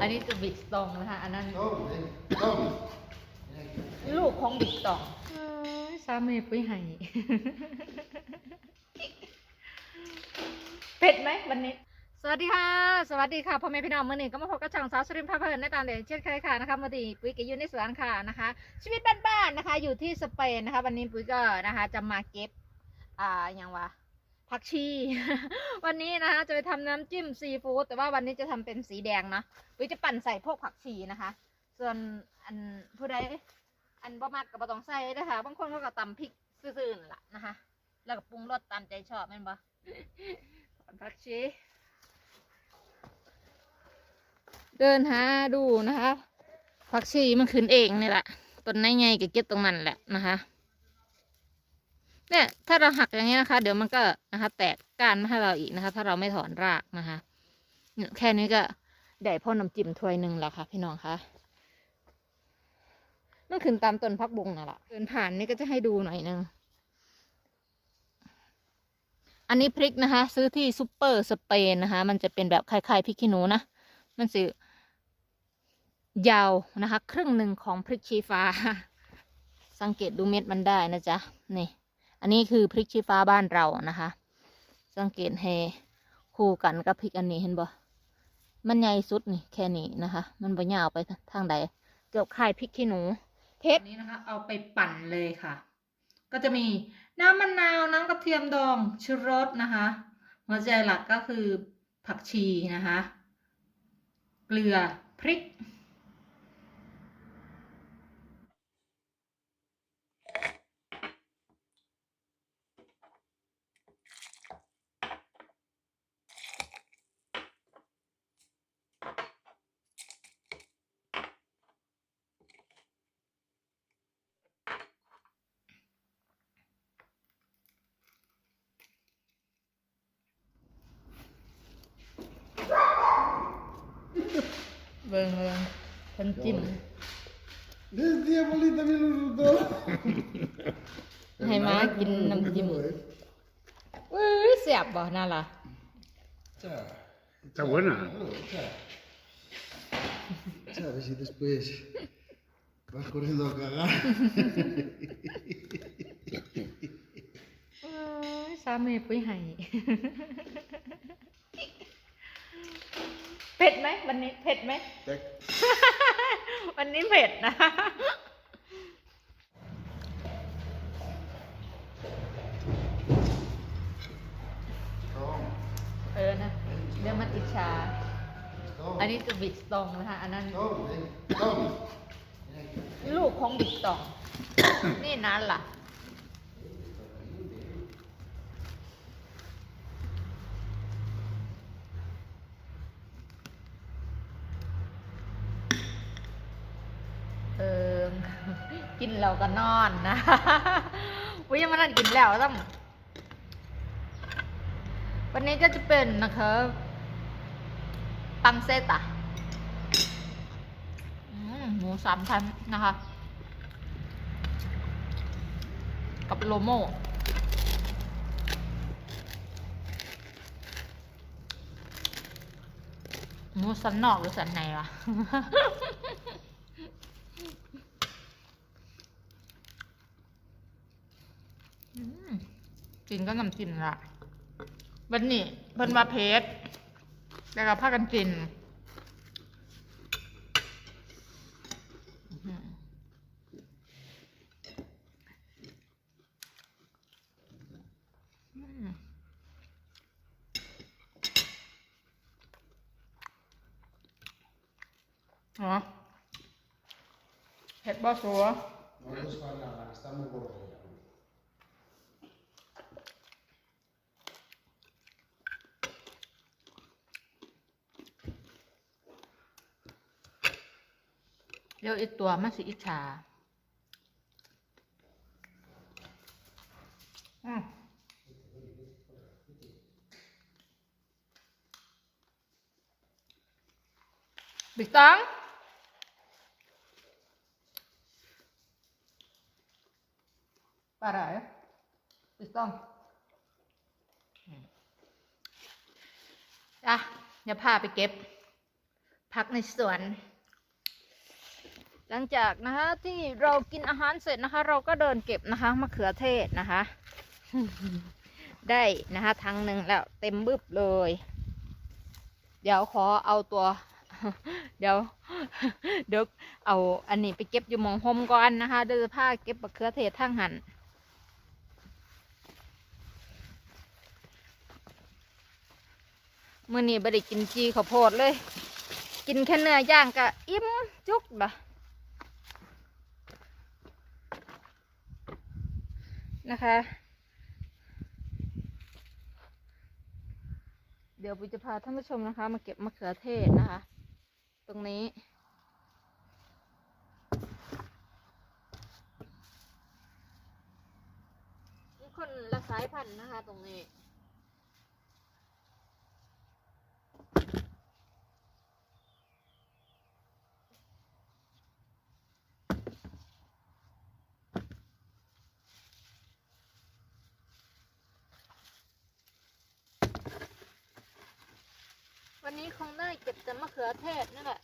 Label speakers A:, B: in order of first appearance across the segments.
A: อันนี้คือบิ๊กตองนะคะอันนั้น
B: ต้มต้ม
A: ลูกของบิ๊กตองสามีปุ้ยไห้ เผ็ดไหมวันนี้ สวัสดีค่ะ สวัสดีค่ะพ่อแม่พี่น้องมื่อนี้ก็มาพบกับช่องสาวสริมพาเพลินในตามเดิมเช่นเคยค่ะนะคะมื่อนี้ปุ้ยก็อยู่ในสวนค่ะนะคะ ชีวิตบ้านๆนะคะ อยู่ที่สเปนนะคะ วันนี้ปุ้ยก็นะคะ จะมาเก็บ อ่าอย่างวะ ผักชี วันนี้นะคะจะไปทำน้ำจิ้มซีฟู้ดแต่ว่าวันนี้จะทำเป็นสีแดงนะปุ้ยจะปั่นใส่พวกผักชีนะคะ ส่วนอันผู้ใดอันบ่มักกับบต้องใส่นะคะบางคนเขาก็ตำพริกซื่อๆนั่นล่ะนะคะ แล้วก็ปรุงรสตามใจชอบแม่นบ่ปั่นผักชี เดินหาดูนะคะผักชีมันขึ้นเองนี่แหละต้นไหนไงก็เก็บตรงนั้นแหละนะคะ เนี่ยถ้าเราหักอย่างนี้นะคะ เดี๋ยวมันก็นะคะ แตกก้านมาให้เราอีกนะคะ ถ้าเราไม่ถอนรากนะคะแค่นี้ก็ได้พ่อน้ำจิ้มถ้วยหนึ่งแล้วค่ะ พี่น้องคะมันขึ้นตามต้นพักบุงนั่นแหละเดินผ่านนี่ก็จะให้ดูหน่อยนึงอันนี้พริกนะคะ ซื้อที่ซูเปอร์สเปนนะคะ มันจะเป็นแบบคล้ายๆพริกขี้หนูนะมันสิยาวนะคะ ครึ่งหนึ่งของพริกชี้ฟ้า สังเกตดูเม็ดมันได้นะจ๊ะนี่ อันนี้คือพริกชี้ฟ้าบ้านเรานะคะ สังเกตให้คู่กันกับพริกอันนี้เห็นบ่มันใหญ่สุดนี่แค่นี้นะคะ มันบ่ยาวไปทางใดเกือบคล้ายพริกขี้หนูเพชรนี้นะคะ เอาไปปั่นเลยค่ะ ก็จะมีน้ำมะนาวน้ำกระเทียมดองชูรสนะคะหัวใจหลักก็คือผักชีนะคะ เกลือพริก เบิ่งเบิ่งเพิ่นจิ้ม
B: Desde a bolita me ajudou.
A: ให้ม้ากินน้ำจิ้มเอ้ยเสียบบ่น่าล่ะ
B: Tchau.
C: Está buena.
B: Tchau. Tchau, a ver si después vas corriendo a cagar.
A: เอ้ยสามีปุ้ยไห้ มวันนี้เผ็ดไหม
B: Tac.
A: วันนี้เผ็ดนะ
B: Tom.
A: เออนะ เดี๋ยวมันอิจฉา
B: Tom.
A: อันนี้คือบิ๊กตองนะคะ อันนั้น
B: Tom. Tom.
A: ลูกของบิ๊กตอง นี่นั่นล่ะ เออ กินแล้วก็นอนนะวิยังมานั่นกินแล้วต้องวันนี้ก็จะเป็นนะคะตังเซตะอืมหมูสามชั้นนะคะ กับโลโม่หมูสันนอกหรือสันในวะ อืม กินก็น้ำจิ้มละวันนี้เพิ่นมาเพชรแล้วก็พากันกินอื้อหืออืมเหรอเผ็ดบ่สัว เดี๋ยวอีตัวมันสิอิจฉาอืมบิ๊กตังปลาไหนบิ๊กตังอืมจ้ะเดี๋ยวพาไปเก็บ พักในสวน หลังจากนะคะที่เรากินอาหารเสร็จนะคะ เราก็เดินเก็บนะคะมะเขือเทศนะคะ ได้นะคะทั้งหนึ่งแล้วเต็มบึบเลย เดี๋ยวขอเอาตัว เดี๋ยวเดี๋ยวเอาอันนี้ไปเก็บอยู่มองโฮมก่อนนะคะเดี๋ยวจะพาเก็บมะเขือเทศทั้งหันมื่อนี้บได้กินจีข้าวโพดเลย กินแค่เนื้อย่างก็อิ่มจุกบะ นะคะ เดี๋ยวปุยจะพาท่านผู้ชมนะคะ มาเก็บมะเขือเทศนะคะ ตรงนี้มีคนละสายพันธุ์นะคะ ตรงนี้ วันนี้คงได้เก็บแต่มะเขือเทศนั่นแหละ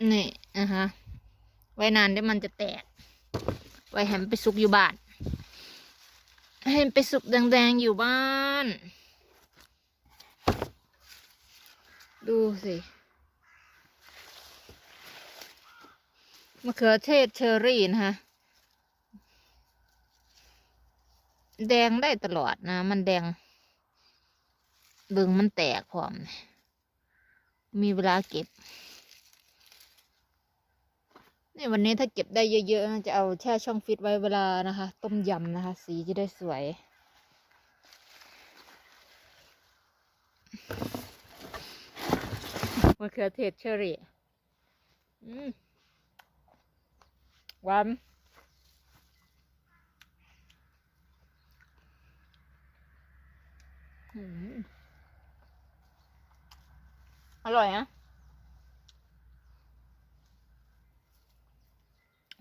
A: นี่นะคะ ไว้นานเดี๋ยวมันจะแตก ไว้ให้มันไปสุกอยู่บ้านให้มันไปสุกแดงๆอยู่บ้าน ดูสิ มะเขือเทศเชอรี่นะคะ แดงได้ตลอดนะ มันแดง บึงมันแตกพร้อม มีเวลาเก็บ นี่วันนี้ถ้าเก็บได้เยอะๆจะเอาแช่ช่องฟิตไว้เวลานะคะ ต้มยำนะคะ สีจะได้สวย มะเขือเทศเชอรี่หวานอืมอร่อยนะ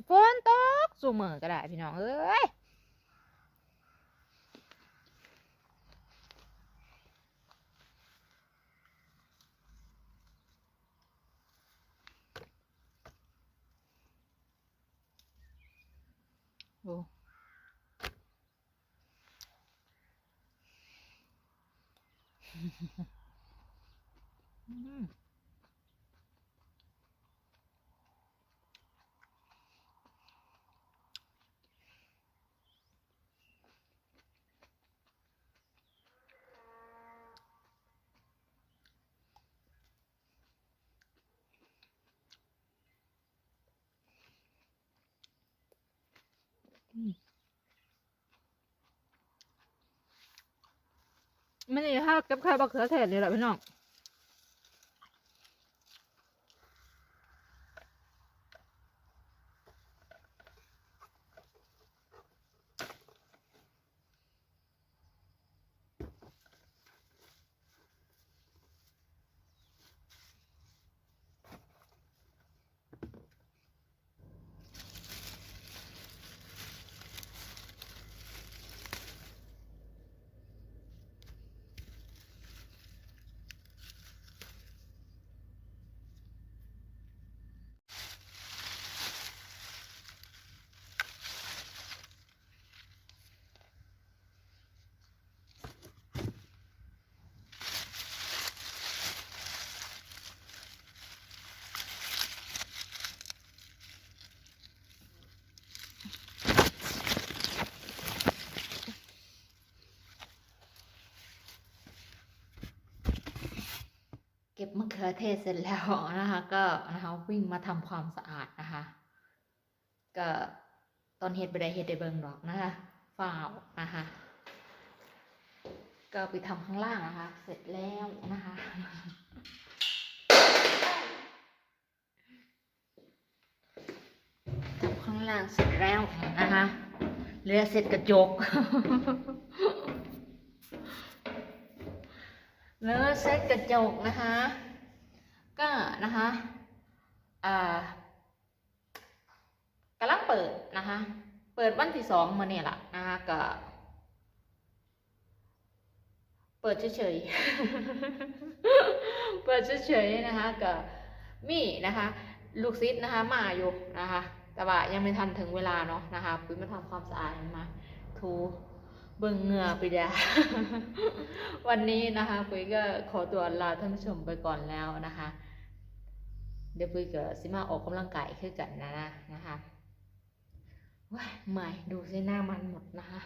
A: ฝนตก สูมือก็ได้พี่น้องเอ้ยโอ้อืม ไม่ได้ถ้าเก็บไข่บักเขือเทศนี่แหละพี่น้อง มะเขือเทศเสร็จแล้วนะคะ ก็นะคะวิ่งมาทำความสะอาดนะคะ ก็ตอนเฮ็ดไปได้เฮ็ดได้เบิ่งดอกนะคะฝ้าวนะคะ ก็ไปทำข้างล่างนะคะ เสร็จแล้วนะคะอางล่างเสร็จแล้วนะคะเหลือเสร็จกระจกเลือเสร็จกระจกนะคะ ก็นะคะอ่ากำลังเปิดนะคะ เปิดวันที่สองมาเนี่ยแหละนะคะก็เปิดเฉยๆ เปิดเฉยๆนะคะก็มีนะคะ ลูกซิดนะคะมาอยู่นะคะ แต่ว่ายังไม่ทันถึงเวลาเนาะนะคะปุ้ยมาทำความสะอาดมาถู เบิ่งเงือไปเดียววันนี้นะคะปุ้ยก็ขอตัวลาท่านผู้ชมไปก่อนแล้วนะคะ เดี๋ยวปุ้ยก็สิมาออกกำลังกายขึ้นกันนะนะนะคะว้าใหม่ดูสิหน้ามันหมดนะคะ